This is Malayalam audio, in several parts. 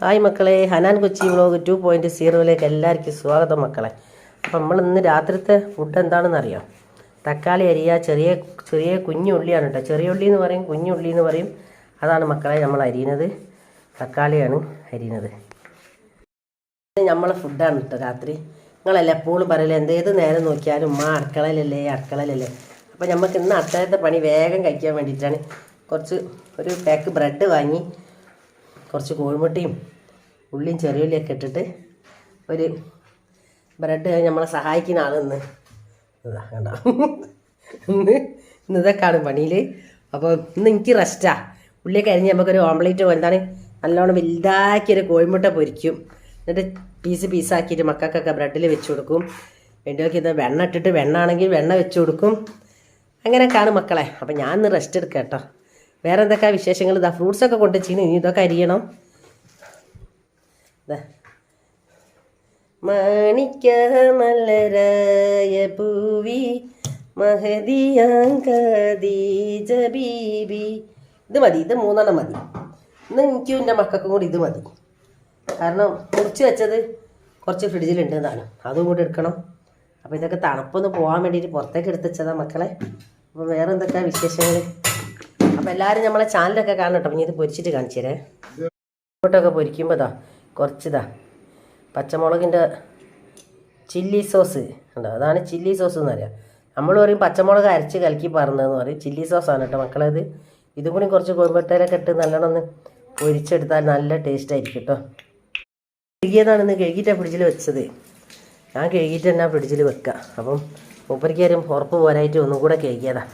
ഹായ് മക്കളെ Hanan Kochi vlog two point സീറോയിലേക്ക് എല്ലാവർക്കും സ്വാഗതം മക്കളെ. അപ്പം നമ്മൾ ഇന്ന് രാത്രിത്തെ ഫുഡ് എന്താണെന്ന് അറിയാം തക്കാളി അരിയ ചെറിയ ചെറിയ കുഞ്ഞുള്ളിയാണ് കേട്ടോ ചെറിയ ഉള്ളി എന്ന് പറയും കുഞ്ഞുള്ളി എന്ന് പറയും. അതാണ് മക്കളെ നമ്മൾ അരിയുന്നത്. തക്കാളിയാണ് അരിയുന്നത്. നമ്മളെ ഫുഡാണ് കേട്ടോ രാത്രി. നിങ്ങളല്ലേ എപ്പോഴും പറയലേ എന്തേത് നേരം നോക്കിയാലും ഉമ്മ അടുക്കളയിലല്ലേ അടുക്കളയിലല്ലേ. അപ്പം നമുക്ക് ഇന്ന് അത്താഴത്തെ പണി വേഗം കഴിക്കാൻ വേണ്ടിയിട്ടാണ് കുറച്ച് ഒരു പാക്ക് ബ്രെഡ് വാങ്ങി കുറച്ച് കോഴിമുട്ടയും ഉള്ളിയും ചെറിയുള്ളിയൊക്കെ ഇട്ടിട്ട് ഒരു ബ്രെഡ് നമ്മളെ സഹായിക്കുന്ന ആളെന്ന് ഇതാ കണ്ട? ഇന്ന് ഇന്ന് ഇതൊക്കെയാണ് പണിയിൽ അപ്പോൾ ഇന്ന് എനിക്ക് റെസ്റ്റാ ഉള്ളിയൊക്കെ അരിഞ്ഞ് നമുക്കൊരു ഓംലേറ്റ് എന്താണ് നല്ലോണം വലുതാക്കിയൊരു കോഴിമുട്ട പൊരിക്കും. എന്നിട്ട് പീസ് പീസാക്കിയിട്ട് മക്കൾക്കൊക്കെ ബ്രെഡിൽ വെച്ച് കൊടുക്കും. വേണ്ടിയൊക്കെ ഇത് വെണ്ണ ഇട്ടിട്ട് വെണ്ണ ആണെങ്കിൽ വെണ്ണ വെച്ച് കൊടുക്കും. അങ്ങനെയൊക്കെയാണ് മക്കളെ. അപ്പം ഞാൻ ഇന്ന് റെസ്റ്റ് എടുക്കാം കേട്ടോ. വേറെ എന്തൊക്കെയാ വിശേഷങ്ങൾ ഇതാ ഫ്രൂട്ട്സൊക്കെ കൊണ്ട് വെച്ചിന് ഇനി ഇതൊക്കെ അരിയണം. ഇതാ മാണിക്ക മലരായ പൂവി മഹദിയാങ്കദീജ ബീബി. ഇത് മതി ഇത് മൂന്നെണ്ണം മതി. ഇന്ന് എനിക്കും എന്റെ മക്കൾക്കും കൂടി ഇത് മതി. കാരണം മുറിച്ച് വെച്ചത് കുറച്ച് ഫ്രിഡ്ജിലുണ്ട് എന്നാണ്. അതും കൂടി എടുക്കണം. അപ്പോൾ ഇതൊക്കെ തണുപ്പൊന്ന് പോകാൻ വേണ്ടിയിട്ട് പുറത്തേക്ക് എടുത്ത് വെച്ചതാണ് മക്കളെ. അപ്പോൾ വേറെ എന്തൊക്കെയാണ് വിശേഷങ്ങൾ അപ്പോൾ എല്ലാവരും നമ്മളെ ചാനലൊക്കെ കാണട്ടോ ഇനി ഇത് പൊരിച്ചിട്ട് കാണിച്ചു തരേ ഇങ്ങോട്ടൊക്കെ പൊരിക്കുമ്പോൾ ഇതാ കുറച്ചിതാ. പച്ചമുളകിന്റെ ചില്ലി സോസ് ഉണ്ടോ? അതാണ് ചില്ലി സോസ് എന്ന് പറയാം. നമ്മൾ പറയും പച്ചമുളക് അരച്ച് കലക്കി പറഞ്ഞതെന്ന് പറയും. ചില്ലി സോസാണ് കേട്ടോ മക്കളത്. ഇതും കൂടി കുറച്ച് കോയമ്പട്ടയിലൊക്കെ ഇട്ട് നല്ലോണം ഒന്ന് പൊരിച്ചെടുത്താൽ നല്ല ടേസ്റ്റ് ആയിരിക്കും കേട്ടോ. കഴുകിയതാണ് ഇന്ന് കഴുകിയിട്ടാണ് ഫ്രിഡ്ജിൽ വെച്ചത്. ഞാൻ കഴുകിയിട്ട് തന്നെ ഫ്രിഡ്ജിൽ വെക്കുക അപ്പം മൂപ്പരിക്കാരും ഉറപ്പ് പോരായിട്ട് ഒന്നും കൂടെ കഴുകിയതാ.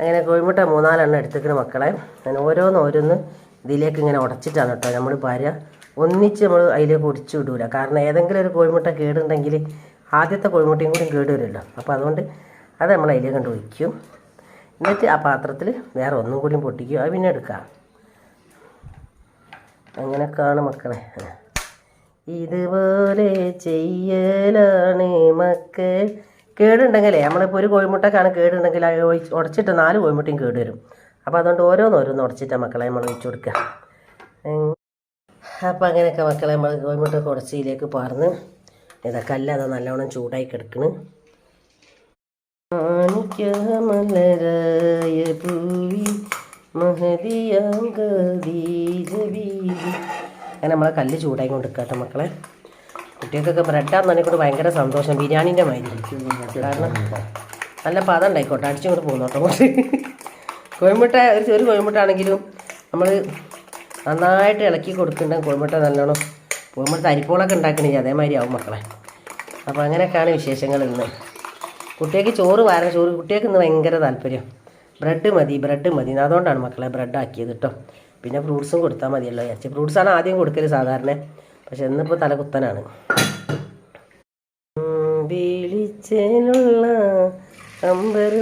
അങ്ങനെ കോഴിമുട്ട മൂന്നാലെണ്ണം എടുത്തേക്കുന്ന മക്കളെ. അങ്ങനെ ഓരോന്ന് ഓരോന്ന് ഇതിലേക്ക് ഇങ്ങനെ ഉടച്ചിട്ടാണ് കേട്ടോ. നമ്മൾ ഭാര്യ ഒന്നിച്ച് നമ്മൾ അതിലേക്ക് ഒടിച്ചു വിടൂല. കാരണം ഏതെങ്കിലും ഒരു കോഴിമുട്ട കേടുണ്ടെങ്കിൽ ആദ്യത്തെ കോഴിമുട്ടയും കൂടി കേട് വരുമല്ലോ. അപ്പോൾ അതുകൊണ്ട് അത് നമ്മൾ അതിലേക്ക് കണ്ട് ഒഴിക്കും. എന്നിട്ട് ആ പാത്രത്തിൽ വേറെ ഒന്നും കൂടിയും പൊട്ടിക്കും. അത് പിന്നെ എടുക്കാം. അങ്ങനെയൊക്കെയാണ് മക്കളെ. ഇതുപോലെ ചെയ്യലാണ് മക്കൾ. കേടുണ്ടെങ്കിലേ നമ്മളിപ്പോൾ ഒരു കോഴിമുട്ടക്കാണ് കേടുണ്ടെങ്കിൽ അത് ഉടച്ചിട്ട് നാല് കോഴിമുട്ടയും കേട് വരും അപ്പോൾ അതുകൊണ്ട് ഓരോന്നോരോന്ന് ഓരോന്ന് ഉടച്ചിട്ടാണ് മക്കളെ നമ്മൾ ഒഴിച്ചു കൊടുക്കുക അപ്പം അങ്ങനെയൊക്കെ മക്കളെ നമ്മൾ കോഴിമുട്ട കുറച്ചിലേക്ക് പാർന്ന് ഇതൊക്കെ അല്ലാതെ നല്ലവണ്ണം ചൂടായി കിടക്കണ്. അങ്ങനെ നമ്മളെ കല്ല് ചൂടായി കൊണ്ട് കേട്ടോ മക്കളെ. കുട്ടികൾക്കൊക്കെ ബ്രെഡാന്ന് കൂടെ ഭയങ്കര സന്തോഷം. ബിരിയാണീന്റെ മാതിരി. കാരണം നല്ല പദം ഉണ്ടായിക്കോട്ടെ അടിച്ചുകൊണ്ട് പോകുന്നോട്ടോ കുറച്ച് കോഴിമുട്ട ഒരു ചെറു കോഴിമുട്ടാണെങ്കിലും നമ്മൾ നന്നായിട്ട് ഇളക്കി കൊടുക്കുന്നുണ്ട് കോഴിമുട്ട നല്ലോണം കോഴിമുട്ട അരിപ്പോളൊക്കെ ഉണ്ടാക്കണമെങ്കിൽ അതേമാതിരി ആവും മക്കളെ. അപ്പോൾ അങ്ങനെയൊക്കെയാണ് വിശേഷങ്ങൾ ഇന്ന്. കുട്ടികൾക്ക് ചോറ് വാരണം ചോറ് കുട്ടികൾക്ക് ഇന്ന് ഭയങ്കര താല്പര്യം. ബ്രെഡ് മതി ബ്രെഡ് മതി. അതുകൊണ്ടാണ് മക്കളെ ബ്രെഡ് ആക്കിയത് കേട്ടോ. പിന്നെ ഫ്രൂട്ട്സും കൊടുത്താൽ മതിയല്ലോ ഇറച്ചി ഫ്രൂട്ട്സാണ് ആദ്യം കൊടുക്കൽ സാധാരണ. പക്ഷെ ഇന്നിപ്പോൾ തലകുത്തനാണ്. വിളിച്ചേനുള്ള അമ്പർ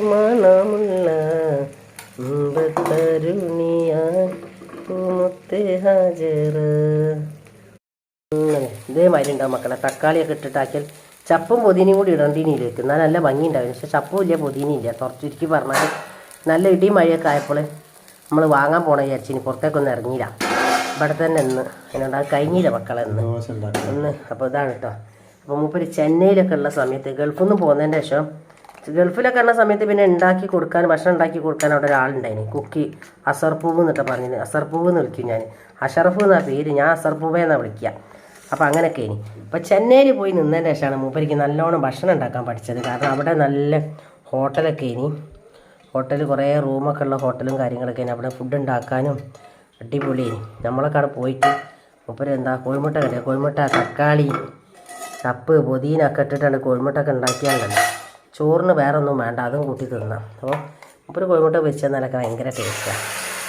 ഇതേമാതിരി ഉണ്ടാവും മക്കളെ. തക്കാളിയൊക്കെ ഇട്ടിട്ടാക്കിയാൽ ചപ്പും പൊതിനയും കൂടി ഇടണ്ടിനിയിലേക്ക് എന്നാൽ നല്ല ഭംഗി ഉണ്ടാവും പക്ഷെ ചപ്പും ഇല്ല പൊതിനിയില്ല. തുറച്ചിരിക്കും പറഞ്ഞാൽ നല്ല ഇടി മഴയൊക്കെ ആയപ്പോൾ നമ്മൾ വാങ്ങാൻ പോകണം വിചാരിച്ചിനി പുറത്തേക്കൊന്നും ഇറങ്ങിയില്ല. ഇവിടെ തന്നെ ഇന്ന് അതിനോട് അത് കഴിഞ്ഞില്ല മക്കളെ ഇന്ന്. ഒന്ന് അപ്പോൾ ഇതാണ് കേട്ടോ അപ്പോൾ മൂപ്പര് ചെന്നൈയിലൊക്കെ ഉള്ള സമയത്ത് ഗൾഫിൽ നിന്ന് പോകുന്നതിന്റെ ശേഷം ഗൾഫിലൊക്കെ ഉള്ള സമയത്ത് പിന്നെ ഉണ്ടാക്കി കൊടുക്കാൻ ഭക്ഷണം ഉണ്ടാക്കി കൊടുക്കാൻ അവിടെ ഒരാളുണ്ടായിന്. കുക്കി അസർപൂവ് എന്നിട്ട് പറഞ്ഞു അസർപൂവ് എന്ന് വിളിക്കും ഞാൻ അഷറഫ് എന്നാ പേര്? ഞാൻ അസർപൂവേ എന്നാണ് വിളിക്കുക അപ്പോൾ അങ്ങനെയൊക്കെ ഇനി അപ്പോൾ ചെന്നൈയിൽ പോയി നിന്നതിന്റെ ശേഷമാണ് മൂപ്പരിക്ക് നല്ലോണം ഭക്ഷണം ഉണ്ടാക്കാൻ പഠിച്ചത്. കാരണം അവിടെ നല്ല ഹോട്ടലൊക്കെ ഇനി ഹോട്ടൽ കുറേ റൂമൊക്കെ ഉള്ള ഹോട്ടലും കാര്യങ്ങളൊക്കെ ഇനി അവിടെ ഫുഡ് ഉണ്ടാക്കാനും അടിപൊളിയായി നമ്മളൊക്കെ പോയിട്ട് മൂപ്പര് എന്താ കോഴിമുട്ട കണ്ടേ? കോഴിമുട്ട തക്കാളി കപ്പ് പൊതീന ഒക്കെ ഇട്ടിട്ടാണ് കോഴിമുട്ടൊക്കെ ഉണ്ടാക്കിയാണ്ടല്ലോ ചോറിന് വേറെ ഒന്നും വേണ്ട അതും കൂട്ടി തിന്നാം. അപ്പോൾ മൂപ്പര് കോഴിമുട്ട വെച്ചെന്നാലൊക്കെ ഭയങ്കര ടേസ്റ്റാണ്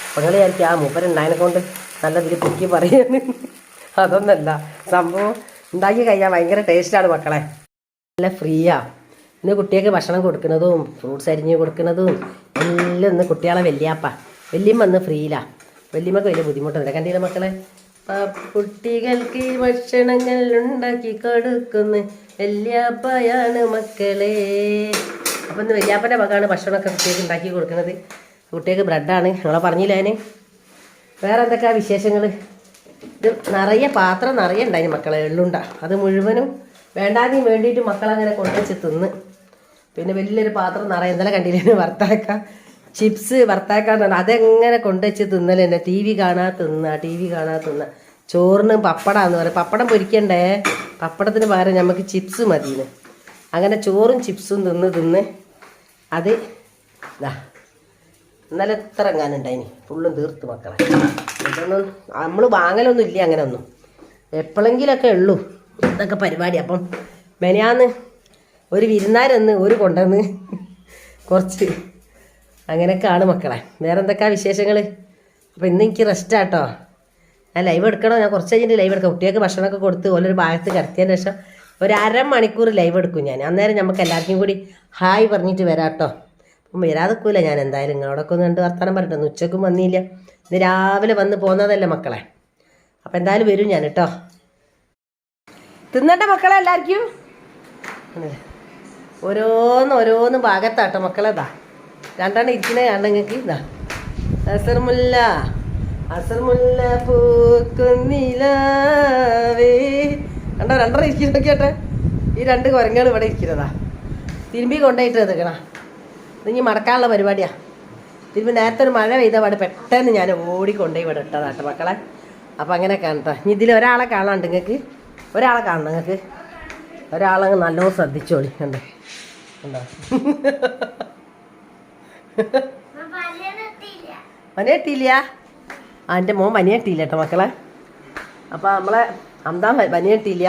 അപ്പോൾ നിങ്ങൾ വിചാരിക്കും ആ മൂപ്പരുണ്ടായതിനെ കൊണ്ട് നല്ല ഇതിൽ പൊക്കി പറയാണ്. അതൊന്നല്ല. സംഭവം ഉണ്ടാക്കി കഴിഞ്ഞാൽ ഭയങ്കര ടേസ്റ്റാണ് മക്കളെ. നല്ല ഫ്രീയാ ഇന്ന് കുട്ടികൾക്ക് ഭക്ഷണം കൊടുക്കുന്നതും ഫ്രൂട്ട്സ് അരിഞ്ഞ് കൊടുക്കുന്നതും എല്ലാം ഇന്ന് കുട്ടികളെ വല്യാപ്പ. വല്യമ്മ ഇന്ന് ഫ്രീയിലാ വല്യമ്മക്ക് വലിയ ബുദ്ധിമുട്ടൊന്നുമില്ല. കണ്ടില്ല മക്കളെ? കുട്ടികൾക്ക് ഭക്ഷണങ്ങൾ ഉണ്ടാക്കി കൊടുക്കുന്ന. വല്യാപ്പയാണ് മക്കളെ. അപ്പം ഇന്ന് വല്യാപ്പന്റെ മകാണ് ഭക്ഷണമൊക്കെ കുട്ടികൾക്ക് ഉണ്ടാക്കി കൊടുക്കുന്നത്. കുട്ടികൾക്ക് ബ്രെഡാണ്. ഞങ്ങളെ പറഞ്ഞില്ല ഞാൻ വേറെ എന്തൊക്കെയാ വിശേഷങ്ങൾ? ഇത് നിറയെ പാത്രം നിറയെ ഉണ്ടായിന് മക്കളെ. എള്ളുണ്ട. അത് മുഴുവനും വേണ്ടാതിന് വേണ്ടിയിട്ട് മക്കളങ്ങനെ കൊണ്ടുവച്ച് തിന്ന്. പിന്നെ വലിയൊരു പാത്രം നിറയെ. ഇന്നലെ കണ്ടില്ലേ? വറുത്താക്ക ചിപ്സ് ഭർത്താക്കാൻ പറഞ്ഞാൽ അതെങ്ങനെ കൊണ്ടുവച്ച് തിന്നൽ തന്നെ ടി വി കാണാ തിന്ന ടി വി കാണാ തിന്ന. ചോറിന് പപ്പടാന്ന് പറയും. പപ്പടം പൊരിക്കണ്ടേ? പപ്പടത്തിന് പകരം നമുക്ക് ചിപ്സ് മതിയെന്ന് അങ്ങനെ ചോറും ചിപ്സും തിന്ന് തിന്ന് അത് ഇതാ ഇന്നലെ എത്ര എങ്ങാനുണ്ടായിനി ഫുള്ളും തീർത്ത് മക്കളെ. ഇതൊന്നും നമ്മൾ വാങ്ങലൊന്നും ഇല്ല അങ്ങനെ ഒന്നും എപ്പോഴെങ്കിലൊക്കെ ഉള്ളൂ ഇതൊക്കെ പരിപാടി. അപ്പം മെനയാന്ന് ഒരു വിരുന്നാരെന്ന് ഒരു കൊണ്ടുവന്ന് കുറച്ച് അങ്ങനെയൊക്കെയാണ് മക്കളെ. വേറെ എന്തൊക്കെയാണ് വിശേഷങ്ങൾ അപ്പോൾ ഇന്ന് എനിക്ക് റെസ്റ്റ് ആട്ടോ. ഞാൻ ലൈവ് എടുക്കണോ? ഞാൻ കുറച്ച് കഴിഞ്ഞിട്ട് ലൈവ് എടുക്കാം. കുട്ടികൾക്ക് ഭക്ഷണമൊക്കെ കൊടുത്ത് ഓരോരു ഭാഗത്ത് കിടത്തിയതിന് ശേഷം ഒരു അര മണിക്കൂർ ലൈവ് എടുക്കും ഞാൻ. അന്നേരം നമുക്ക് എല്ലാവർക്കും കൂടി ഹായ് പറഞ്ഞിട്ട് വരാട്ടോ. അപ്പം വരാതെക്കൂല ഞാൻ എന്തായാലും. നിങ്ങളോടൊക്കെ ഒന്ന് രണ്ട് വർത്തമാനം പറഞ്ഞിട്ട് ഉച്ചക്കും വന്നില്ല. ഇന്ന് രാവിലെ വന്ന് പോന്നതല്ലേ മക്കളെ. അപ്പം എന്തായാലും വരും ഞാൻ കേട്ടോ തിന്നട്ടെ മക്കളെ എല്ലാവർക്കും? ഓരോന്ന് ഓരോന്ന് ഭാഗത്താട്ടോ മക്കളെതാ രണ്ടെണ്ണം ഇരിക്കണേ കണ്ടെങ്കിൽ ഇതാ. അസർമുല്ല അസർമുല്ല പൂക്കുന്നിലാവേ. കണ്ടോ രണ്ടെണ്ണം ഇരിക്കുന്ന കേട്ടെ ഈ രണ്ട് കുരങ്ങൾ ഇവിടെ ഇരിക്കുന്നതാ തിരുമ്പി കൊണ്ടുപോയിട്ട് എടുക്കണ ഇത് ഇനി മടക്കാനുള്ള പരിപാടിയാ. തിരുമ്പി നേരത്തെ ഒരു മഴ പെയ്ത പാട് പെട്ടെന്ന് ഞാൻ ഓടിക്കൊണ്ടുപോയി ഇവിടെ ഇട്ടതാട്ടോ മക്കളെ. അപ്പം അങ്ങനെ കാണട്ടോ ഇനി ഇതിൽ ഒരാളെ കാണാണ്ട് നിങ്ങൾക്ക് ഒരാളെ കാണണം നിങ്ങൾക്ക് ഒരാളങ്ങ് നല്ലോണം ശ്രദ്ധിച്ചോളി. കണ്ടോ? കണ്ടോ പനിയെട്ടിയില്ല ആ എന്റെ മോൻ പനിയെട്ടിയില്ല കേട്ടോ മക്കളെ. അപ്പോൾ നമ്മളെ അന്താ പനിയെട്ടിയില്ല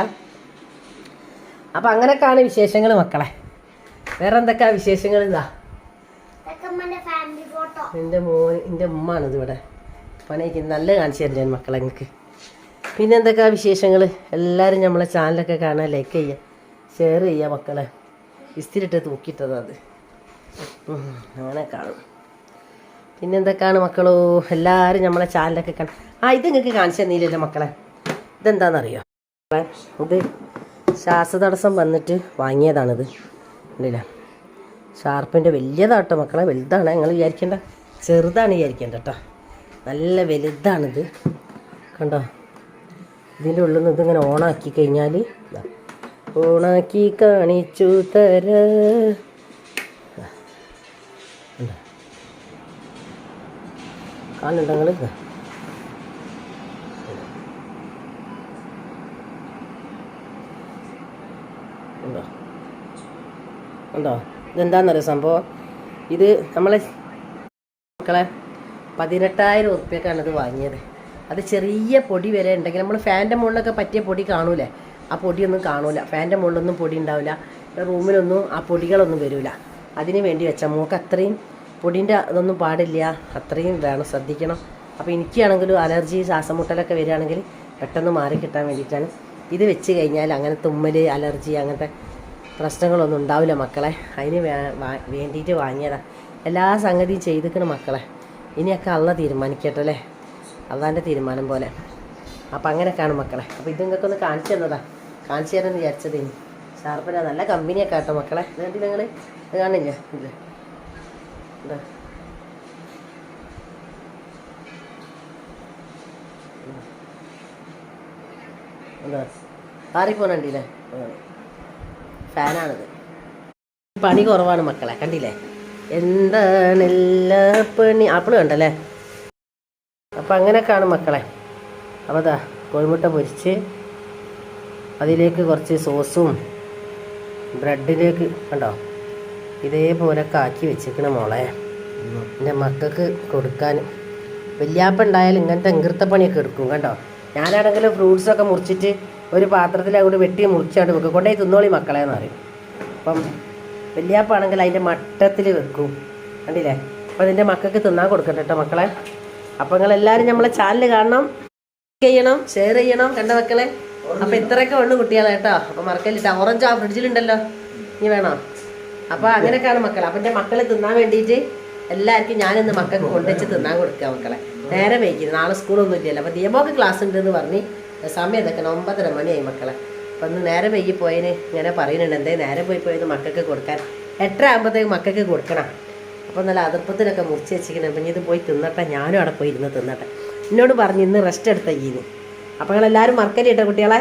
അപ്പം അങ്ങനെയൊക്കെയാണ് വിശേഷങ്ങൾ മക്കളെ. വേറെ എന്തൊക്കെയാ വിശേഷങ്ങൾ എന്താ എന്റെ മോൻ എന്റെ ഉമ്മാണിത് ഇവിടെ. പണിയൊക്കെ നല്ല കാണിച്ചു തരുന്നു ഞാൻ മക്കളെ നിങ്ങൾക്ക്. പിന്നെ എന്തൊക്കെയാ വിശേഷങ്ങൾ? എല്ലാവരും നമ്മളെ ചാനലൊക്കെ കാണാൻ ലൈക്ക് ചെയ്യുക ഷെയർ ചെയ്യുക മക്കളെ. ഇസ്തിരിട്ട് തൂക്കിയിട്ടതാണ് അത്. അങ്ങനെ കാണും. പിന്നെന്തൊക്കെയാണ് മക്കളോ? എല്ലാവരും നമ്മളെ ചാനലൊക്കെ കാണും ആ ഇത് നിങ്ങൾക്ക് കാണിച്ചു തന്നില്ലല്ലോ മക്കളെ. ഇതെന്താണെന്നറിയോ ഇത് ശ്വാസതടസ്സം വന്നിട്ട് വാങ്ങിയതാണിത്. ഉണ്ടല്ലേ ഷാർപ്പിന്റെ വലിയതാട്ടോ മക്കളെ. വലുതാണ്. നിങ്ങൾ വിചാരിക്കേണ്ട. ചെറുതാണ് വിചാരിക്കേണ്ട കേട്ടോ. നല്ല വലുതാണിത്. കണ്ടോ? ഇതിന്റെ ഉള്ളിൽ നിന്ന് ഇതിങ്ങനെ ഓണാക്കി കഴിഞ്ഞാൽ. ഓണാക്കി കാണിച്ചു തര. കാണുന്നുണ്ടോ നിങ്ങൾ. ഉണ്ടോ ഉണ്ടോ ഇതെന്താണെന്നറിയോ സംഭവം? ഇത് നമ്മളെ മക്കളെ പതിനെട്ടായിരം ഉറുപ്പ്യക്കാണ് ഇത് വാങ്ങിയത്. അത് ചെറിയ പൊടി വരെ ഉണ്ടെങ്കിൽ നമ്മൾ ഫാന്റെ മുകളിലൊക്കെ പറ്റിയ പൊടി കാണൂലേ? ആ പൊടിയൊന്നും കാണൂല. ഫാന്റെ മുകളിലൊന്നും പൊടി ഉണ്ടാവില്ല. റൂമിലൊന്നും ആ പൊടികളൊന്നും വരില്ല അതിന് വേണ്ടി വെച്ച മൂക്ക് അത്രയും പൊടിന്റെ അതൊന്നും പാടില്ല. അത്രയും വേണം ശ്രദ്ധിക്കണം. അപ്പോൾ എനിക്കാണെങ്കിലും അലർജി ശ്വാസമുട്ടലൊക്കെ വരികയാണെങ്കിൽ പെട്ടെന്ന് മാറി കിട്ടാൻ വേണ്ടിയിട്ടാണ്. ഇത് വെച്ച് കഴിഞ്ഞാൽ അങ്ങനെ തുമ്മൽ അലർജി അങ്ങനത്തെ പ്രശ്നങ്ങളൊന്നും ഉണ്ടാവില്ല മക്കളെ. അതിന് വേണ്ടിയിട്ട് വാങ്ങിയതാണ് എല്ലാ സംഗതിയും ചെയ്തിക്കണം മക്കളെ. ഇനിയൊക്കെ അള്ള തീരുമാനിക്കട്ടെ അല്ലേ? അള്ളാന്റെ തീരുമാനം പോലെ. അപ്പം അങ്ങനെയൊക്കെയാണ് മക്കളെ. അപ്പോൾ ഇത് നിങ്ങൾക്കൊന്ന് കാണിച്ചു തന്നതാ. കാണിച്ചു തരാമെന്ന് വിചാരിച്ചത് ഇനി ഷാർപ്പിന നല്ല കമ്പനിയൊക്കെ ആട്ടോ മക്കളെ. ഇത് കണ്ടില്ല നിങ്ങൾ ഇത് കാണില്ല? ഇല്ല ഫാനാണിത്. പണി കുറവാണ് മക്കളെ കണ്ടില്ലേ? എന്താണ് എല്ലാ പണി? ആപ്പിൾ കണ്ടല്ലേ? അപ്പം അങ്ങനെയൊക്കെയാണ് മക്കളെ. അപ്പോൾ അതാ കോഴിമുട്ട പൊരിച്ച് അതിലേക്ക് കുറച്ച് സോസും ബ്രെഡിലേക്ക് കണ്ടോ? ഇതേപോലൊക്കെ കാക്കി വെച്ചേക്കണ മോളെ. എന്റെ മക്കൾക്ക് കൊടുക്കാൻ വല്യാപ്പ ഉണ്ടായാലും ഇങ്ങനത്തെ എങ്കിർത്ത പണിയൊക്കെ എടുക്കും കേട്ടോ ഞാനാണെങ്കിൽ ഫ്രൂട്ട്സൊക്കെ മുറിച്ചിട്ട് ഒരു പാത്രത്തിൽ അങ്ങോട്ട് വെട്ടി മുറിച്ചാണ്ട് വെക്കും. കൊണ്ടുപോയി തിന്നോളി മക്കളെ എന്ന് പറയും. അപ്പം വല്യാപ്പാണെങ്കിൽ അതിന്റെ മട്ടത്തിൽ വെക്കും. കണ്ടില്ലേ? അപ്പം അതിന്റെ മക്കൾക്ക് തിന്നാൻ കൊടുക്കട്ടെ കേട്ടോ മക്കളെ. അപ്പം നിങ്ങളെല്ലാവരും നമ്മളെ ചാനൽ കാണണം. ചെയ്യണം ഷെയർ ചെയ്യണം കണ്ട മക്കളെ? അപ്പം ഇത്രയൊക്കെ ഉള്ളു കുട്ടികളെ കേട്ടോ അപ്പം മറക്കല്ലിട്ട്. ഓറഞ്ച് ആ ഫ്രിഡ്ജിലുണ്ടല്ലോ ഇനി വേണോ? അപ്പം അങ്ങനെയൊക്കെയാണ് മക്കൾ അപ്പം എന്റെ മക്കളെ തിന്നാൻ വേണ്ടിയിട്ട് എല്ലാവർക്കും ഞാനിന്ന് മക്കൾക്ക് കൊണ്ടുവച്ച് തിന്നാൻ കൊടുക്കുക മക്കളെ. നേരെ വൈകിയത് നാളെ സ്കൂളൊന്നും ഇല്ലല്ലോ. അപ്പൊ ദിയമോക്ക് ക്ലാസ് ഉണ്ട് എന്ന് പറഞ്ഞ് സമയം ഇതൊക്കെ ഒമ്പതര മണിയായി മക്കളെ. അപ്പം ഒന്ന് നേരെ വൈകി പോയതിന് ഇങ്ങനെ പറയുന്നുണ്ട്. എന്തേ നേരെ പോയി പോയത് മക്കൾക്ക് കൊടുക്കാൻ. എട്ടര ആകുമ്പോഴത്തേക്ക് മക്കൾക്ക് കൊടുക്കണം. അപ്പോൾ നല്ല അതിർപ്പത്തിലൊക്കെ മുറിച്ച് വെച്ചിരിക്കണം. അപ്പം ഇത് പോയി തിന്നട്ടെ. ഞാനും അവിടെ പോയി ഇരുന്ന് തിന്നട്ടെ. എന്നോട് പറഞ്ഞു ഇന്ന് റെസ്റ്റ് എടുത്ത ഈന്ന് അപ്പോൾ നിങ്ങളെല്ലാവരും മറക്കല്ലേ കേട്ടോ കുട്ടികളെ.